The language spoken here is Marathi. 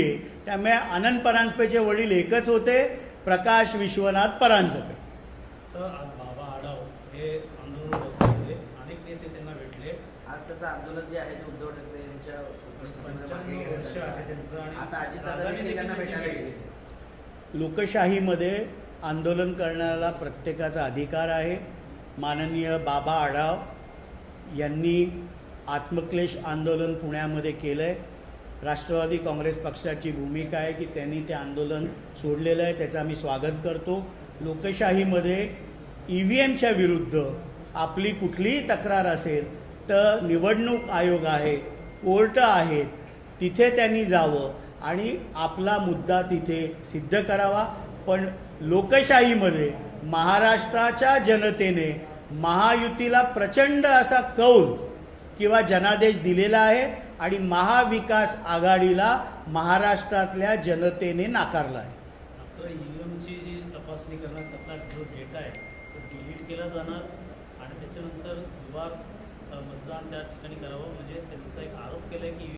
आहे. त्यामुळे आनंद परांजपेचे वडील एकच होते प्रकाश विश्वनाथ परांजपे. हे लोकशाहीमध्ये आंदोलन करण्याला प्रत्येकाचा अधिकार आहे. माननीय बाबा आढाव यांनी आत्मक्लेश आंदोलन पुण्यामध्ये केलं आहे राष्ट्रवादी काँग्रेस पक्षाची भूमिका आहे की त्यांनी ते आंदोलन सोडलेलं आहे त्याचं आम्ही स्वागत करतो. लोकशाहीमध्ये ई व्ही एमच्या विरुद्ध आपली कुठलीही तक्रार असेल तर निवडणूक आयोग आहे कोर्ट आहेत तिथे त्यांनी जावं आणि आपला मुद्दा तिथे सिद्ध करावा. पण लोकशाहीमध्ये महाराष्ट्राच्या जनतेने महायुतीला प्रचंड असा कौल किंवा जनादेश दिलेला आहे आणि महाविकास आघाडीला महाराष्ट्रातल्या जनतेने नाकारला आहे. जी तपासणी करणार जो आहे तो डिलीट केला जाणार आणि त्याच्यानंतर मतदान त्या ठिकाणी करावं म्हणजे त्यांचा एक आरोप केला आहे की